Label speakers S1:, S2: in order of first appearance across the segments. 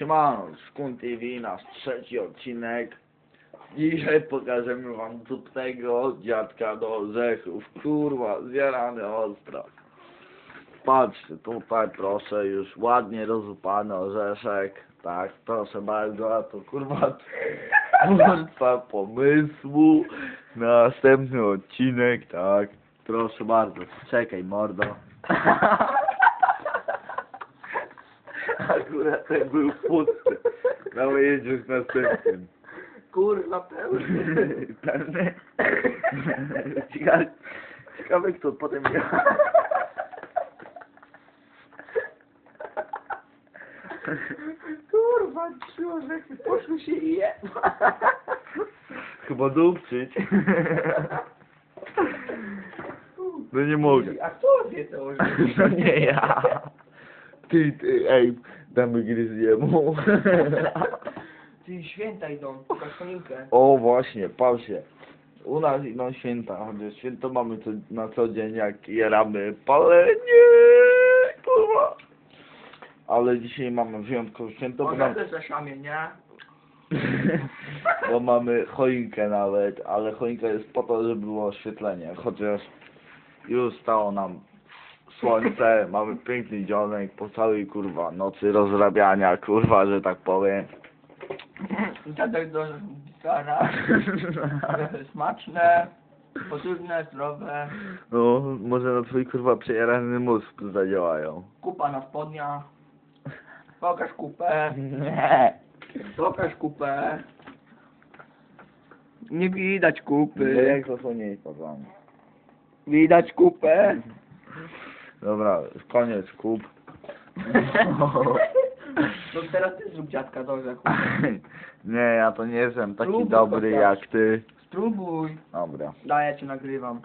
S1: Siemano, Szkun TV, nasz trzeci odcinek. Dzisiaj pokażemy wam dupnego dziadka do orzechów. Kurwa, zjarany ostro. Patrzcie, tutaj proszę, już ładnie rozupany orzeszek. Tak, proszę bardzo, a to kurwa twórca pomysłu. Następny odcinek, tak. Proszę bardzo, czekaj mordo. Akurat ten był pusty. Mamy jedziesz następnym.
S2: Kurwa, pełny.
S1: Pewnie. Ciekawe, ciekawe kto potem ja.
S2: Kurwa, orzechy poszły się i je.
S1: Chyba dupczyć. No nie mogę.
S2: A kto wie to?
S1: No nie ja. Ty, ty, ej, damy gryzjemu.
S2: Ty święta idą, pokaż choinkę.
S1: O właśnie, patrzcie. U nas idą święta, chociaż święto mamy co, na co dzień, jak jaramy palenie, kurwa. Ale dzisiaj mamy wyjątkowe święto, bo, nam,
S2: ze szamie, nie?
S1: bo mamy choinkę nawet, ale choinka jest po to, żeby było oświetlenie, chociaż już stało nam słońce, mamy piękny dzionek po całej kurwa nocy rozrabiania, kurwa, że tak powiem.
S2: Dziadek do gitara. Smaczne, pożywne, zdrowe.
S1: No, może na twój kurwa przejarany mózg zadziałają.
S2: Kupa na spodniach. Pokaż kupę.
S1: Nie.
S2: Pokaż kupę. Nie widać kupy.
S1: jak zasłoniłeś pozwami.
S2: Widać kupę.
S1: Dobra, koniec kup.
S2: No teraz ty zrób dziadka do orzechu.
S1: Nie, ja to nie jestem taki dobry
S2: chociaż.
S1: jak ty.
S2: Spróbuj.
S1: Dobra.
S2: Daj, ja cię nagrywam.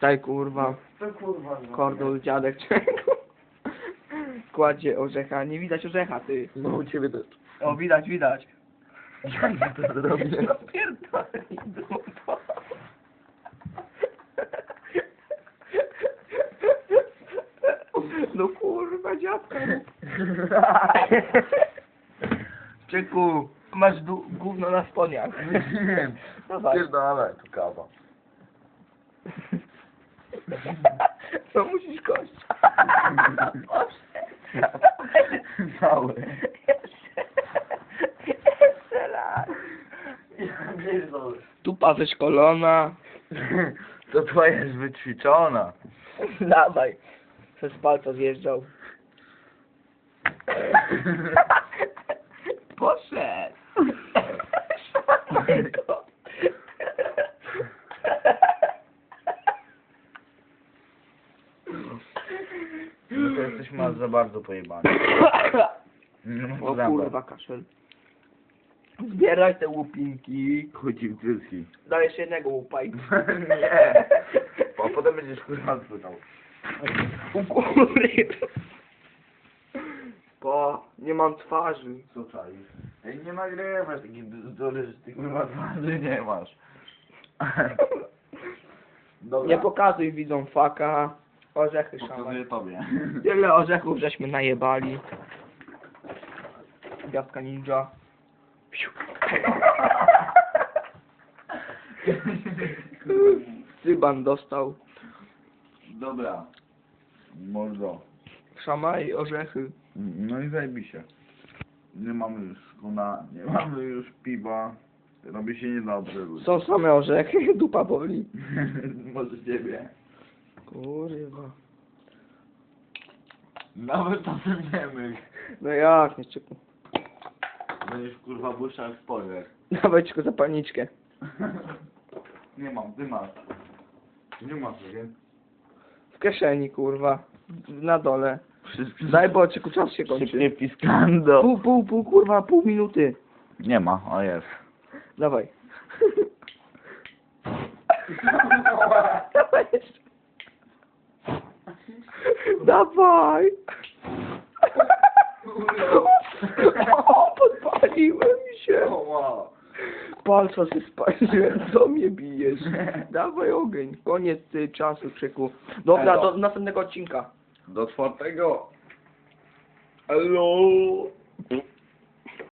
S2: Daj kurwa.
S1: To kurwa.
S2: Kordol dziadek czego? Kładzie orzecha. Nie widać orzecha ty.
S1: No u ciebie też.
S2: O widać, widać.
S1: Jak to zrobię?
S2: No pierdolę, dupa. No dziadka. Czeku, masz du- gówno na spodniach. No tak.
S1: Pierdolę, tu kawa.
S2: No musisz kość.
S1: Cały.
S2: Jeszcze raz. Tupa wyszkolona.
S1: To twoja jest wyćwiczona.
S2: Dawaj. Przez palca zjeżdżał. Poszedł.
S1: No to jesteś masz za bardzo pojebany. No,
S2: O kurwa kaszel. Zbieraj te łupinki.
S1: Chodzi w cycki.
S2: Dajesz jednego łupaj.
S1: Nie. Bo potem będziesz kurwa spytał.
S2: U góry. Mam twarzy.
S1: Co czaisz? Ej, nie nagrywasz takich bzdury, że ty kurwa twarzy nie masz. Dobra.
S2: Nie pokazuj widzom faka. Orzechy szamaj.
S1: Pokazuję tobie.
S2: Tyle orzechów żeśmy najebali. Gwiazdka ninja. Piu. Cyban dostał.
S1: Dobra. Mordo.
S2: Szamaj orzechy.
S1: No i zajmij się. Nie mamy już skuna, nie mamy już piwa. Robi się niedobrze ludzie.
S2: Są same orzechy, dupa boli.
S1: Może ciebie.
S2: Kurwa.
S1: Nawet o tym nie myśl.
S2: No jak, nie czeku.
S1: Będziesz kurwa błyszczał jak spoiler.
S2: Dawaj tylko zapalniczkę.
S1: Nie mam, ty masz. Nie masz, nie?
S2: W kieszeni, kurwa. Na dole. Daj, bo czeku czas się kończy.
S1: Szybkie piskando.
S2: Pół, pół, pół, kurwa, pół minuty.
S1: Nie ma, o jest.
S2: Dawaj. Dawaj jeszcze. Dawaj. O, podpaliłem się. Palca się spaliłem, co mnie bijesz? Dawaj ogień. Koniec y, czasu, krzyku. Dobra, do następnego odcinka.
S1: Dos fotos tengo. Aló.